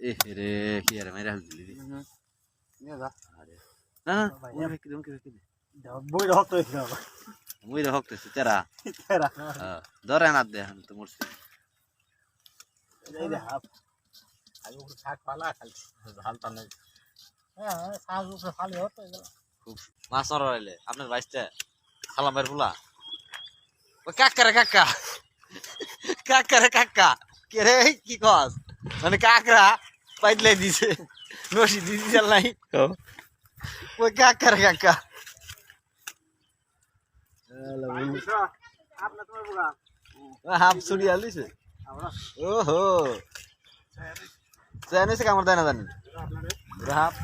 রে কি আরে মেরে দিলি না না ফেকি দে ওকে ফেকি দে। বই রক্ত হয়েছিল মুই রে হকতেছে তেরা। তেরা। হ্যাঁ ধরে না দে আমি তো মরছি। এই দে হাফ আগে উপরে শাক পালা খালি ঝালটা নেই হ্যাঁ শাক উপরে ফালি হতো এগুলো খুব মাছ নড়াইলে আপনার বাইসতে সালামের ফুলা? ও কাকা রে কাকা। কাকা রে কাকা। কে রে কি কস? মানে কাকরা? পাইলে দিছে। নসি দিদি চাল নাই ওই কাকা রে কাকা হাফ ছুরি আলিছে ওহো। চাইনিজ কামড় দেয় না জানি? আপনারে হাফ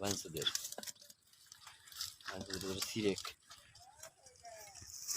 বাইনসুদের বাইনসুদের সিরেক।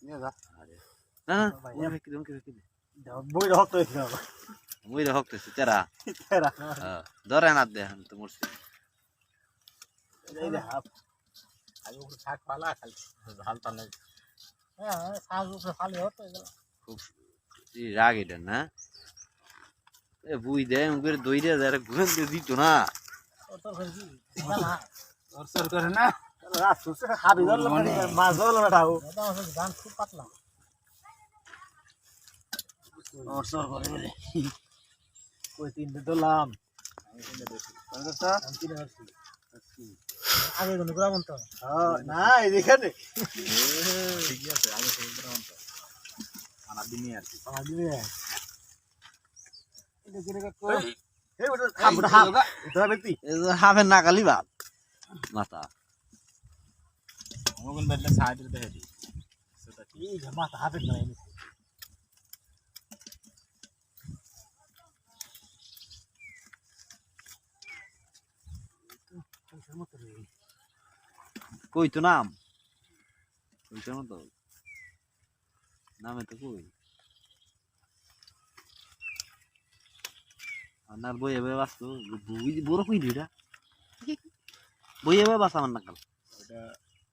রে। নিয়ে যা না না ওই ফেকি দে ওকে ফেকি দে বই রক্ত হয়েছিল মুই রে হকতেছে তেরা তেরা ধরে না দে আমি তো মরছি এই দে হাফ আগে উপরে শাক পালা খালি ঝালটা নেই শাক উপরে ফালি হতো এগুলো খুব রাগ এটা না এ বুই দে মুখের দই দে যারা ঘুরে দিয়ে দিত না করে না খাবি দল মাছ দল বেটাও গান খুব পাতলা করে বলে। কই তিনটে দলাম আগে কোনো গ্রাম তো না এখানে। ঠিকই আছে আগে কোনো গ্রাম তো আনা দিনে আর কি। আনা দিনে এটা কিরে কাকু? এই ওটা হাফ ওটা হাফ এটা ব্যক্তি এ যে হাফের নাকালি বাপ মাথা বেদলে সাইডে দেখে দি সেটা কি মাথা হাফের কই তো নাম কইছে মতো নামে তো কই আপনার বই এবার বাঁচতো বড় কই দিটা বই এবার বাঁচা আমার নাকাল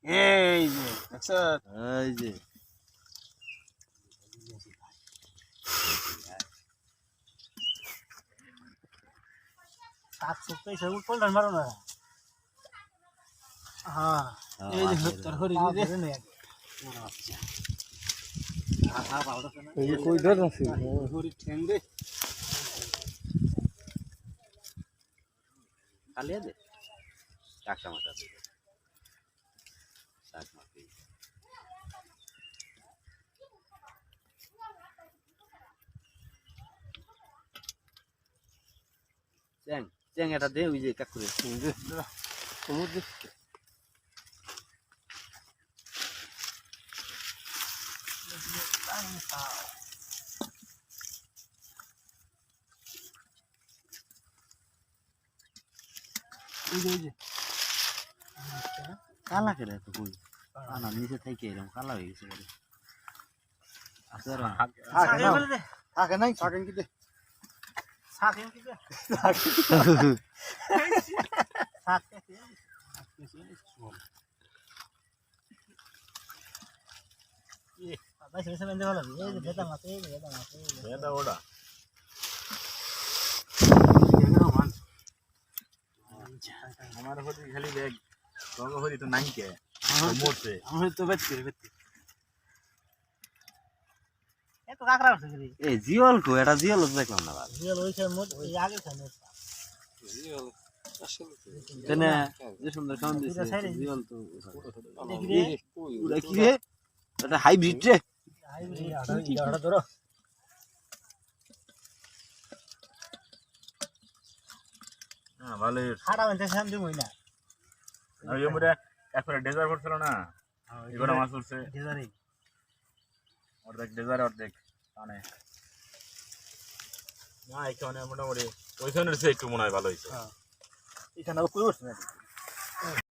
এই যে দেখছ? এই যে। সাত সপ্তাহ সব পল্টন মারো না হ্যাঁ। এই যে তোর হরি দে এই যে কই ধর আছে হরি ঠ্যাং দে। টাকা মাথা দে শাক মাখি চ্যাং চ্যাং এটা দে ওই যে কাকুরে সমুদ্র এই যে এই যে কালা কেটে তো কই? আনা নিচে থেকে এরকম কালা হয়ে গেছে বলে আছে আর থাকে। না থাকে নাই? থাকেন কি দে। থাকেন কি দে। থাকে। আমার হরি খালি দেখ তঙ্গ হরি তো নাই কে মরছে আমি তো বেচ করে বেচ এত কাকড়া উঠছে কি এই জিওল কো এটা জিওল দেখলাম না ভাই। রিয়েল ওইছে মোট এই আগে খানে তেনে যে সুন্দর খাওয়ান দিছে দুইটা side এ। জিওল তো ওটা কি রে? এটা হাইব্রিড রে? হাইব্রিড আড়া ধরো হ্যাঁ হইতে শান্তি মই না ওই মরে একবারে ডেজার করছিল না এগুলো মাছ উঠছে ডেজারি। অর্ধেক ডেজারে অর্ধেক মানে। না এখানে মোটামুটি ওইখানের চেয়ে একটু মনে হয় ভালো হয়েছে এখানে কই উঠছে না